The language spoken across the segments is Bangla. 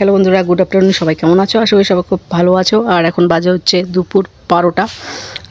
হ্যালো বন্ধুরা, গুড আফটারনুন। সবাই কেমন আছো? আশা করি সবাই খুব ভালো আছো। আর এখন বাজে হচ্ছে দুপুর বারোটা।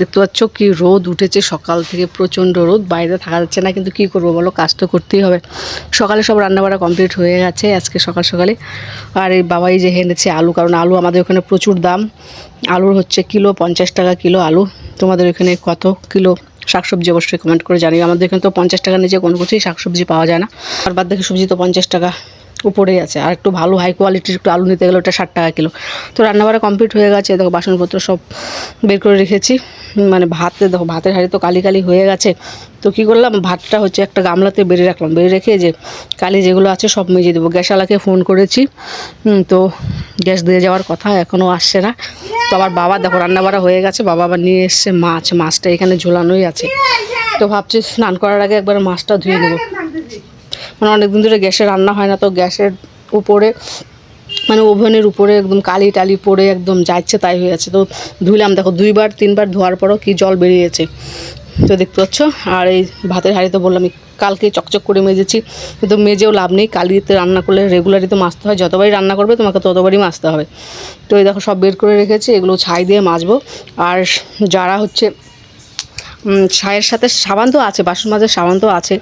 দেখতে পাচ্ছ কি রোদ উঠেছে। সকাল থেকে প্রচণ্ড রোদ। বাইরে থাকা যাচ্ছে না, কিন্তু কি করব বলো? কাজ তো করতেই হবে। সকালে সব রান্নাবাড়া কমপ্লিট হয়ে গেছে আজকে সকাল সকালে। আর এই বাবাই যে হেনেছে আলু, কারণ আলু আমাদের ওখানে প্রচুর দাম। আলুর হচ্ছে কিলো পঞ্চাশ টাকা কিলো আলু। তোমাদের এখানে কত কিলো শাকসবজি অবশ্যই কমেন্ট করে জানিও। আমাদের এখানে তো পঞ্চাশ টাকা নিচে কোনো কিছুই শাকসবজি পাওয়া যায় না। আর বাদ দেখে সবজি তো পঞ্চাশ টাকা। উপরেই আছে। আর একটু ভালো হাই কোয়ালিটির একটু আলু নিতে গেলে ওটা ষাট টাকা কিলো। তো রান্নাবাড়া কমপ্লিট হয়ে গেছে। দেখো বাসনপত্র সব বের করে রেখেছি। মানে ভাতে, দেখো ভাতের হাঁড়ি তো কালি কালি হয়ে গেছে। তো কী করলাম? ভাতটা হচ্ছে একটা গামলাতে বেড়ে রাখলাম। বেড়ে রেখে যে কালি যেগুলো আছে সব মেজে দেবো। গ্যাসওয়ালাকে ফোন করেছি। তো গ্যাস দিয়ে যাওয়ার কথা এখনও আসছে না। তো আবার বাবা, দেখো রান্নাবাড়া হয়ে গেছে। বাবা আবার নিয়ে এসছে মাছ। মাছটা এখানে ঝোলানোই আছে। তো ভাবছি স্নান করার আগে একবার মাছটা ধুয়ে নেব। মানে অনেকদিন ধরে গ্যাসে রান্না হয় না, তো গ্যাসের উপরে মানে ওভেনের উপরে একদম কালি টালি পড়ে একদম যাচ্ছে তাই হয়ে আছে। তো ধুইলাম, দেখো দুইবার, তিনবার ধোয়ার পরও কি জল বেরিয়েছে। তো দেখতে পাচ্ছ, আর এই ভাতের হাঁড়ি তো বললাম কালকে চকচক করে মেজেছি, কিন্তু মেজেও লাভ নেই, কালিতে রান্না করলে রেগুলারই তো মাজতে হয়, যতবারই রান্না করবে তোমাকে ততবারই মাজতে হবে। তো এই দেখো সব বের করে রেখেছি, এগুলো ছাই দিয়ে মাজবো, আর যারা হচ্ছে উম, ছাইয়ের সাথে সাবান তো আছে বাসন মাজার সাবান তো আছে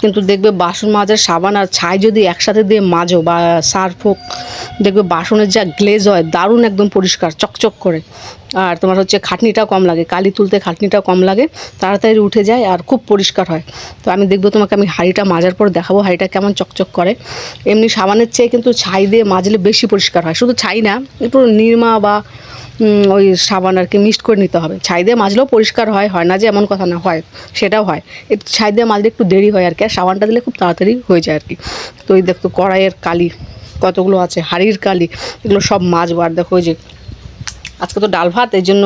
কিন্তু দেখবে বাসন মাজার সাবান আর ছাই যদি একসাথে দিয়ে মাজো বা সার্ফ হোক দেখবে বাসনের যা গ্লেজ হয় দারুণ একদম পরিষ্কার চকচক করে। আর তোমার হচ্ছে খাটনিটাও কম লাগে, কালি তুলতে খাটনিটাও কম লাগে। তাড়াতাড়ি উঠে যায় আর খুব পরিষ্কার হয়। তো আমি দেখব তোমাকে আমি হাঁড়িটা মাজার পর দেখাবো, হাঁড়িটা কেমন চকচক করে। এমনি সাবানের চেয়ে কিন্তু ছাই দিয়ে মাজলে বেশি পরিষ্কার হয়। শুধু ছাই না, একটু নির্মা বা ওই সাবান আর কি মিক্সড করে নিতে হবে। ছাই দিয়ে মাজলেও পরিষ্কার হয় হয় না যে এমন কথা না, হয়, সেটাও হয়। একটু ছাই দিয়ে মাজলে একটু দেরি হয় আর কি, আর সাবানটা দিলে খুব তাড়াতাড়ি হয়ে যায় আর কি। তো ওই দেখতো কড়াইয়ের কালি, কতগুলো আছে, হাড়ির কালি, এগুলো সব মাজবো। আর দেখো যে আজকে তো ডাল ভাত এই জন্য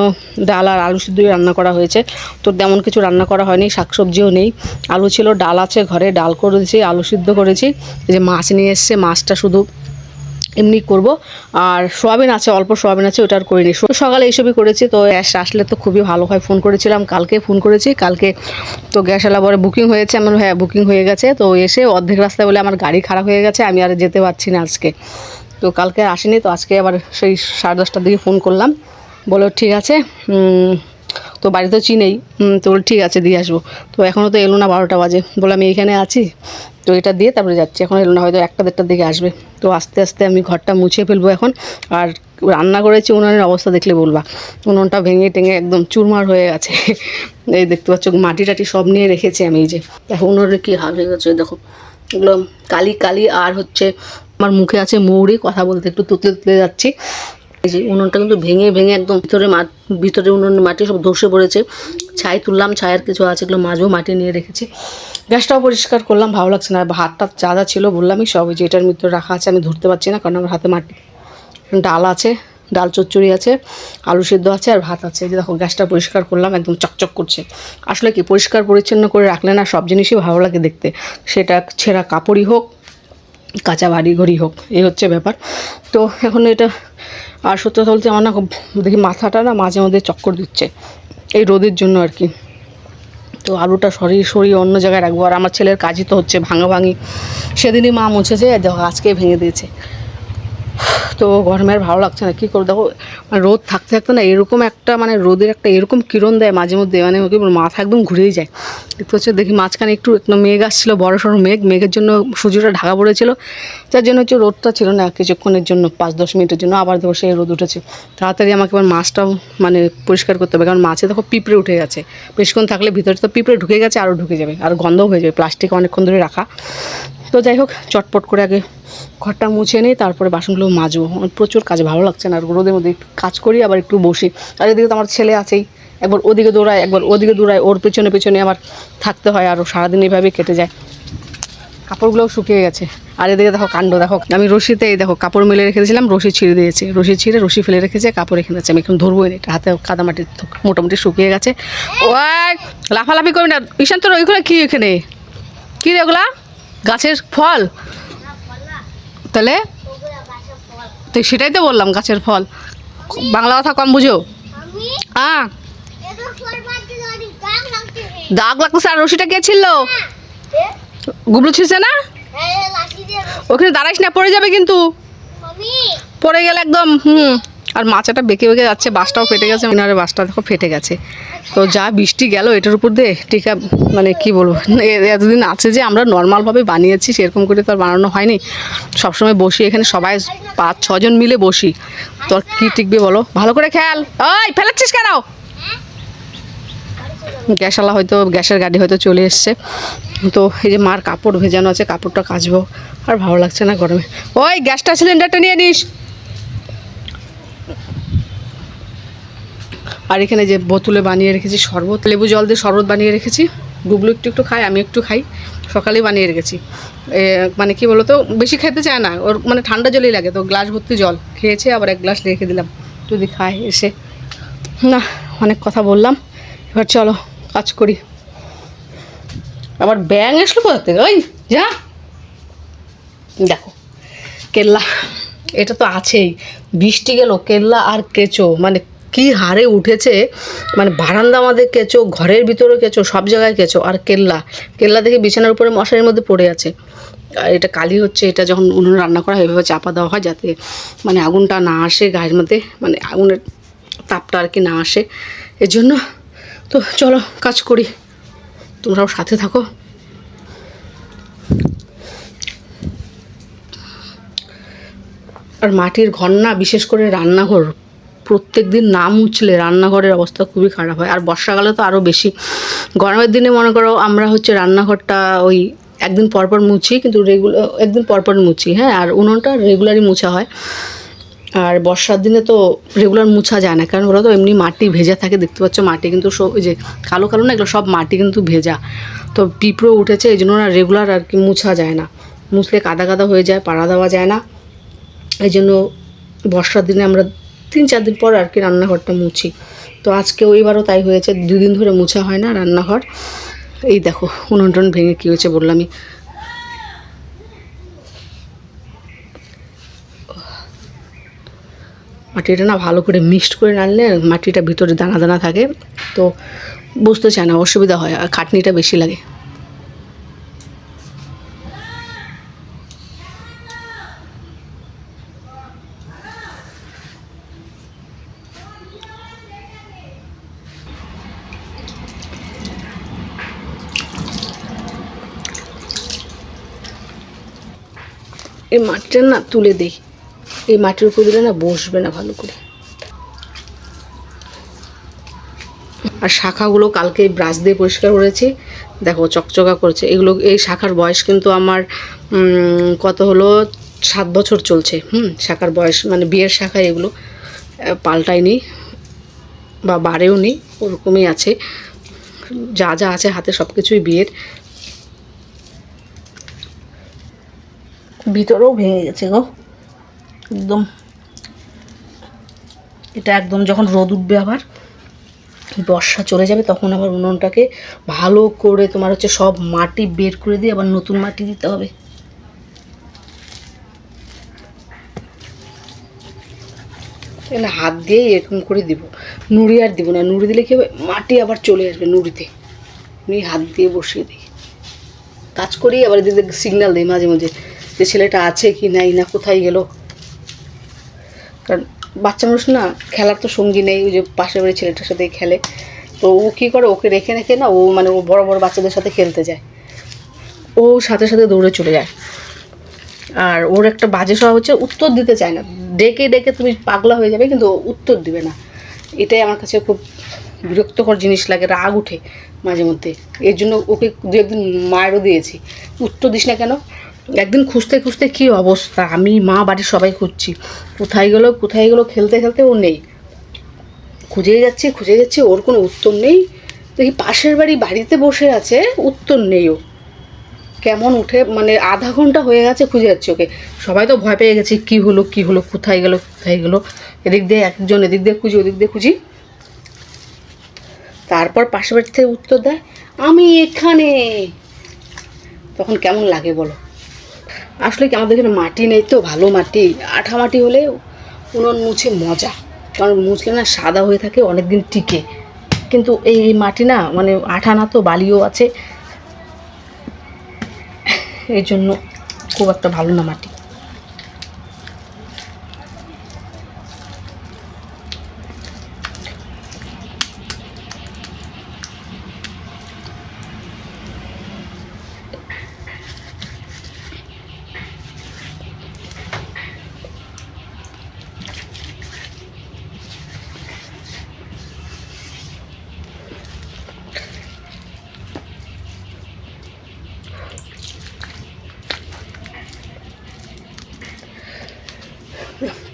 ডাল আর আলু সিদ্ধই রান্না করা হয়েছে। তো তেমন কিছু রান্না করা হয়নি, শাকসবজিও নেই। আলু ছিল, ডাল আছে, ঘরে ডাল করেছি, আলু সিদ্ধ করেছি। যে মাছ নিয়ে এসছে, মাছটা শুধু এমনি করব। আর সোয়াবিন আছে, অল্প সোয়াবিন আছে, ওটা আর করিনি। সকালে এইসবই করেছি, তো গ্যাস আসলে তো খুবই ভালো হয়, ফোন করেছিলাম, কালকে ফোন করেছি, কালকে তো গ্যাস আলা পরে বুকিং হয়েছে, আমার হ্যাঁ বুকিং হয়ে গেছে, তো এসে অর্ধেক রাস্তায় বলে আমার গাড়ি খারাপ হয়ে গেছে, আমি আর যেতে পারছি না আজকে। তো কালকে আসেনি, তো আজকে আবার সেই সাড়ে দশটার দিকে ফোন করলাম। বলো ঠিক আছে তো বাড়ি তো চিনেই তো ঠিক আছে, দিয়ে আসব। তো এখনও তো এলো না বারোটা বাজে। বলে আমি এখানে আছি। তো এটা দিয়ে তারপরে যাচ্ছি। এখন এলো না, হয়তো একটা দেড়টার দিকে আসবে। তো আস্তে আস্তে আমি ঘরটা মুছে ফেলব এখন। আর রান্না করেছি, উনুনের অবস্থা দেখলে বলবা। উনুনটা ভেঙে টেঙে একদম চুরমার হয়ে গেছে। এই দেখতে পাচ্ছ, মাটি টাটি সব নিয়ে রেখেছি আমি এই যে। দেখো উনুনে কী হাল হয়ে গেছে, দেখো। এগুলো কালি কালি আর হচ্ছে আমার মুখে আছে মৌরি, কথা বলতে একটু তুতলে তুতলে যাচ্ছি। এই যে উনুনটা কিন্তু ভেঙে ভেঙে একদম ভিতরে ভিতরে উনুনের মাটি সব ধসে পড়েছে। ছাই তুললাম ছায়ের কিছু আছে, এগুলো মাঝেও মাটি নিয়ে রেখেছি। গ্যাসটাও পরিষ্কার করলাম, ভালো লাগছে না। ভাতটা যা যা ছিল বললামই সব যে এটার ভিতরে রাখা আছে, আমি ধরতে পারছি না, কারণ আমার হাতে মাটি। ডাল আছে, ডাল চচ্চড়ি আছে, আলু সেদ্ধ আছে আর ভাত আছে। যে দেখো, গ্যাসটা পরিষ্কার করলাম, একদম চকচক করছে। আসলে কি, পরিষ্কার পরিচ্ছন্ন করে রাখলে না সব জিনিসই ভালো লাগে দেখতে। সেটা ছেঁড়া কাপড়ই হোক কাঁচা বাড়ি ঘড়ি হোক এই হচ্ছে ব্যাপার। তো এখন এটা, আর সত্যি চলছে আমার না দেখি মাথাটা না মাঝে মধ্যে চক্কর দিচ্ছে, এই রোদের জন্য আর কি। তো আলুটা সরিয়ে সরিয়ে অন্য জায়গায় রাখব, আর আমার ছেলের কাজই তো হচ্ছে ভাঙা ভাঙি সেদিনই মা মুছেছে দেখো আজকে ভেঙে দিয়েছে। তো গরমে আর ভালো লাগছে না। কী করে দেখো মানে রোদ থাকতে থাকতে না এরকম একটা মানে রোদের একটা এরকম কিরণ দেয় মাঝে মধ্যে মানে ওকে মাথা একদম ঘুরেই যায়। দেখতে হচ্ছে দেখি মাঝখানে একটু একদম মেঘ আসছিল, বড় সড়ো মেঘ, মেঘের জন্য সূর্যটা ঢাকা পড়েছিল। যার জন্য হচ্ছে রোদটা ছিল না, কিছুক্ষণের জন্য পাঁচ দশ মিনিটের জন্য আবার দেখো সেই রোদ উঠেছে। তাড়াতাড়ি আমাকে এবার মাছটাও মানে পরিষ্কার করতে হবে, কারণ মাছে দেখো পিঁপড়ে উঠে গেছে। বেশিক্ষণ থাকলে ভিতরে তো পিঁপড়ে ঢুকে গেছে আরও ঢুকে যাবে, আর গন্ধও হয়ে যাবে, প্লাস্টিক অনেকক্ষণ ধরে রাখা। তো যাই হোক, চটপট করে আগে ঘরটা মুছে নিই, তারপরে বাসনগুলো মাজবো। প্রচুর কাজ, ভালো লাগছে না। আর রোদের মধ্যে একটু কাজ করি, আবার একটু বসি। আর এদিকে তো আমার ছেলে আছেই। একবার ওদিকে দৌড়ায়, একবার ওদিকে দৌড়ায়, ওর পেছনে পেছনে আমার থাকতে হয়, আর সারাদিন এইভাবেই কেটে যায়। কাপড়গুলোও শুকিয়ে গেছে। আর এদিকে দেখো কাণ্ড, দেখো। আমি রশিতে এই দেখো, কাপড় মেলে রেখে দিয়েছিলাম, রশি ছিঁড়ে দিয়েছে। রশি ছিঁড়ে, রশি ফেলে রেখেছে, কাপড় রেখে দিয়েছে আমি এখন ধরবোই না, এটা হাতে কাদামাটি মোটামুটি শুকিয়ে গেছে। ওই লাফালাফি করবি না। ঈশান, তোর ওইগুলো কী এখানে? কী রে ওগুলা? গাছের ফল? তাহলে? তো সেটাই তো বললাম গাছের ফল। বাংলা কথা কম বুঝো? হ্যাঁ দাগ লাগতেছে আর রশিটা কে ছিল? গুবলু ছিলছে না? হ্যাঁ ওখানে দাঁড়াইস না পড়ে যাবে কিন্তু। পড়ে গেলে একদম হুম। আর মাচাটা বেঁকে বেঁকে যাচ্ছে, বাসটাও ফেটে গেছে, মিনারের বাসটা দেখো ফেটে গেছে। তো যা বৃষ্টি গেল, এটার উপর দিয়ে টিকা মানে কি বলব এতদিন আছে যে আমরা নর্মালভাবে বানিয়েছি, সেরকম করে তো আর বানানো হয়নি। সবসময় বসি এখানে, সবাই পাঁচ, ছজন মিলে বসি। তোর কি টিকবে বলো? ভালো করে খেয়াল। ওই, ফেলাচ্ছিস কেন? গ্যাসওয়ালা হয়তো, গ্যাসের গাড়ি হয়তো চলে এসছে। তো এই যে মার কাপড় ভেজানো আছে, কাপড়টা কাচবো। আর ভালো লাগছে না গরমে। ওই, গ্যাসটা সিলিন্ডারটা নিয়ে নিস। আর এখানে যে বোতলে বানিয়ে রেখেছি শরবত, লেবু জল দিয়ে শরবত বানিয়ে রেখেছি। গুগলু একটু একটু খায় আমি একটু খাই, সকালে বানিয়ে রেখেছি। মানে কি বলতো, বেশি খেতে চায় না, ওর মানে ঠান্ডা জলই লাগে, তো গ্লাস ভর্তি জল। খেয়েছে, আবার এক গ্লাস রেখে দিলাম, যদি খায় এসে। না, অনেক কথা বললাম, এবার চলো কাজ করি। আবার ব্যাং আসলো কোথা থেকে? ওই, যা। দেখো, কেল্লা, এটা তো আছেই। বৃষ্টি গেল, কেল্লা আর কেঁচো মানে কি হারে উঠেছে? মানে বারান্দা আমাদের কেঁচো, ঘরের ভিতরে কেঁচো, সব জায়গায় কেঁচো আর কেল্লা। কেল্লা দেখে বিছানার উপরে মশারির মধ্যে পড়ে আছে। আর এটা কালি হচ্ছে, এটা যখন উনুনে রান্না করা হয়, এভাবে চাপা দেওয়া হয় যাতে মানে আগুনটা না আসে গায়ের মধ্যে মানে আগুনের তাপটা আর কি না আসে। এর জন্য তো চলো কাজ করি। তোমরাও সাথে থাকো। আর মাটির ঘর না বিশেষ করে রান্নাঘর প্রত্যেক দিন না মুছলে রান্নাঘরের অবস্থা খুবই খারাপ হয়। আর বর্ষাকালে তো আরও বেশি। গরমের দিনে মনে করো আমরা হচ্ছে রান্নাঘরটা ওই একদিন পরপর মুছি, কিন্তু রেগুলার একদিন পরপর মুছি হ্যাঁ? আর উনুনটা রেগুলারই মুছা হয়। আর বর্ষার দিনে তো রেগুলার মুছা যায় না, কারণ ওরা তো এমনি মাটি ভেজা থাকে, দেখতে পাচ্ছ মাটি কিন্তু সব যে কালো কালো না, এগুলো সব মাটি কিন্তু ভেজা। তো পিঁপড়ো উঠেছে, এই জন্য ওরা রেগুলার আর কি মুছা যায় না। মুছলে কাদা কাদা হয়ে যায় পাড়া দেওয়া যায় না। এই জন্য বর্ষার দিনে আমরা তিন চার দিন পর আর কি রান্নাঘরটা মুছি। তো আজকে ওইবারও তাই হয়েছে, দুদিন ধরে মুছা হয় না রান্নাঘর। এই দেখো উনুন ভেঙে কী হয়েছে বললামই। মাটিটা না ভালো করে মিক্সড করে রাখলে মাটিটা ভিতরে দানা দানা থাকে, তো বুঝতে চায় না, অসুবিধা হয়, আর খাটনিটা বেশি লাগে। এই মাটিটা না তুলে দিই এই মাটির উপর দিলে না বসবে না ভালো করে। আর শাখাগুলো কালকে ব্রাশ দিয়ে পরিষ্কার করেছি। দেখো চকচকা করেছে। এগুলো, এই শাখার বয়স কিন্তু আমার কত হলো? সাত বছর চলছে। হুম, শাখার বয়স মানে বিয়ের শাখা এগুলো। পাল্টায়নি বা বাড়েও নি ওরকমই আছে। যা যা আছে হাতে সব কিছুই বিয়ের। ভিতরেও ভেঙে গেছে গো। একদম। এটা একদম যখন রোদ উঠবে আবার, বর্ষা চলে যাবে, তখন আবার উনুনটাকে ভালো করে তোমার হচ্ছে সব মাটি বের করে দিয়ে আবার নতুন মাটি দিতে হবে। হাত দিয়ে এরকম করে দিব। নুড়ি আর দিব না, নুড়ি দিলে কি হবে? মাটি আবার চলে আসবে নুড়িতে। আমি হাত দিয়ে বসিয়ে দিই। কাজ করি আবার এদিকে সিগন্যাল দিই মাঝে মাঝে। যে ছেলেটা আছে কি নাই, না কোথায় গেল? কারণ বাচ্চা মানুষ না, খেলার তো সঙ্গী নেই, ওই যে পাশের বাড়ির ছেলেটার সাথে খেলে। তো ও কী করে, ওকে রেখে রেখে না, ও মানে ও বড় বড় বাচ্চাদের সাথে খেলতে যায়। ও সাথে সাথে দৌড়ে চলে যায়। আর ওর একটা বাজে স্বভাব হচ্ছে, উত্তর দিতে চায় না। ডেকে ডেকে তুমি পাগলা হয়ে যাবে, কিন্তু উত্তর দিবে না। এটাই আমার কাছে খুব বিরক্তকর জিনিস লাগে, রাগ উঠে মাঝে মধ্যে এর জন্য ওকে দু একদিন মায়েরও দিয়েছি। উত্তর দিস না কেন? একদিন খুঁজতে খুঁজতে কী অবস্থা? আমি মা বাড়ির সবাই খুঁজছি। কোথায় গেলো কোথায় গেলো খেলতে খেলতে ও নেই। খুঁজেই যাচ্ছি খুঁজে যাচ্ছি, ওর কোনো উত্তর নেই। দেখি পাশের বাড়ি বাড়িতে বসে আছে, উত্তর নেই ও। কেমন উঠে মানে আধা ঘণ্টা হয়ে গেছে খুঁজে যাচ্ছে ওকে। সবাই তো ভয় পেয়ে গেছে, কি হলো কি হলো, কোথায় গেলো কোথায় গেলো। এদিক দিয়ে একজন, এদিক দিয়ে খুঁজি, ওদিক দিয়ে খুঁজি। তারপর পাশের বাড়ি থেকে উত্তর দেয়, আমি এখানে। তখন কেমন লাগে বলো। আসলে কি আমাদের এখানে মাটি নেই তো? ভালো মাটি। আঠা মাটি হলে উনুন মুছে মজা। কারণ মুছলে না সাদা হয়ে থাকে অনেক দিন টিকে। কিন্তু এই মাটি না মানে আঠা না তো, বালিও আছে। এই জন্য খুব একটা ভালো না মাটি।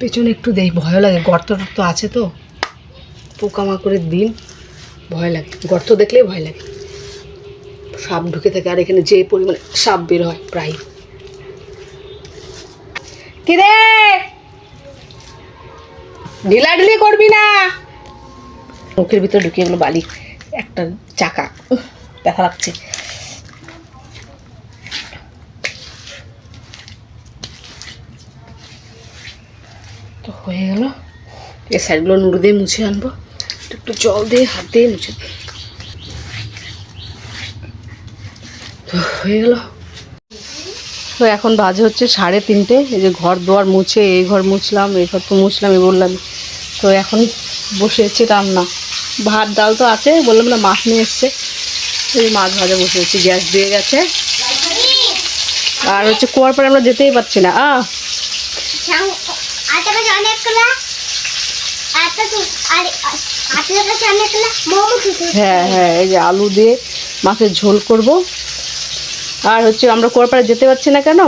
পেছনে একটু দেই, ভয় লাগে, গর্ত টর্ত আছে তো। পোকামাকড়ের দিন, ভয় লাগে। গর্ত দেখলেই ভয় লাগে। সাপ ঢুকে থাকে, আর এখানে যে পরিমাণে সাপ বের হয়, প্রায়। কিরে? ঢিলাঢিলি করবি না? মুখের ভিতরে ঢুকিয়ে গেলো বালি, একটা চাকা। ব্যথা লাগছে তো হয়ে গেল। এই সাইডগুলো নুড়ো দিয়ে মুছে আনব। একটু একটু জল দিয়ে হাত দিয়ে মুছে দিই। তো হয়ে গেল। তো এখন বাজে হচ্ছে সাড়ে তিনটে। এই যে ঘর দুয়ার মুছে এই ঘর মুছলাম এই ঘর তো মুছলাম এই বললাম। তো এখন বসে বসেছি রান্না। ভাত ডাল তো আছে বললাম না মাছ নিয়ে এসছে। এই মাছ ভাজা বসেছি গ্যাস দিয়ে গেছে। আর হচ্ছে কুয়ার পরে আমরা যেতেই পারছি না। আ আটা কাছে অনেকগুলা হ্যাঁ হ্যাঁ এই যে আলু দিয়ে মাছের ঝোল করব। আর হচ্ছে আমরা কুয়ারপাড়ে যেতে পারছি না কেন?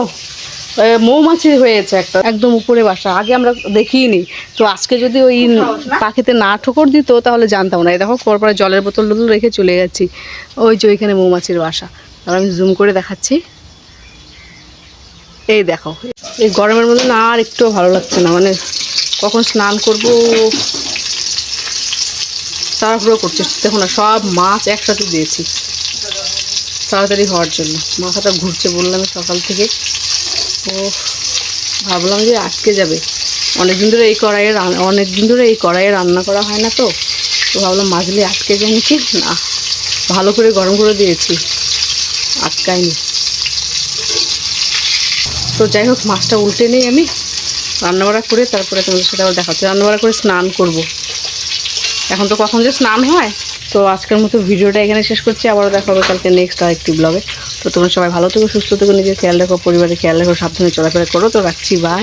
মৌমাছি হয়েছে একটা একদম উপরে বাসা আগে আমরা দেখিনি। তো আজকে যদি ওই পাখিতে না ঠোকর দিত তাহলে জানতাম না। এই দেখো কুয়ারপাড়ে জলের বোতল টোতল রেখে চলে গেছি। ওই যে ওইখানে মৌমাছির বাসা। আর আমি জুম করে দেখাচ্ছি। এই দেখো। এই গরমের মধ্যে না আর একটুও ভালো লাগছে না মানে কখন স্নান করব, তাড়াহুড়ো করছে। দেখো না, সব মাছ একসাথে দিয়েছি, তাড়াতাড়ি হওয়ার জন্য। মাথাটা ঘুরছে বললাম সকাল থেকে। ও, ভাবলাম যে আটকে যাবে। অনেক দিন ধরে এই কড়াইয়ে অনেক দিন ধরে এই কড়াইয়ে রান্না করা হয় না তো তো ভাবলাম মাছগুলি আটকে যায় নাকি? না, ভালো করে গরম করে দিয়েছি, আটকায়নি। তো যাই হোক, মাছটা উল্টে নেই আমি। রান্নাবাড়া করে তারপরে তোমাদের সাথে আবার দেখাচ্ছি। রান্নাবাড়া করে স্নান করব। এখন তো কখন যে স্নান হয়, তো আজকের মতো ভিডিওটা এখানে শেষ করছি। আবারও দেখা হবে কালকে নেক্সট আরেকটি ব্লগে তো তোমরা সবাই ভালো থেকো, সুস্থ থেকো, নিজের খেয়াল রাখো, পরিবারের খেয়াল রাখো, সাবধানে চলাফেরা করো। তো রাখছি বাই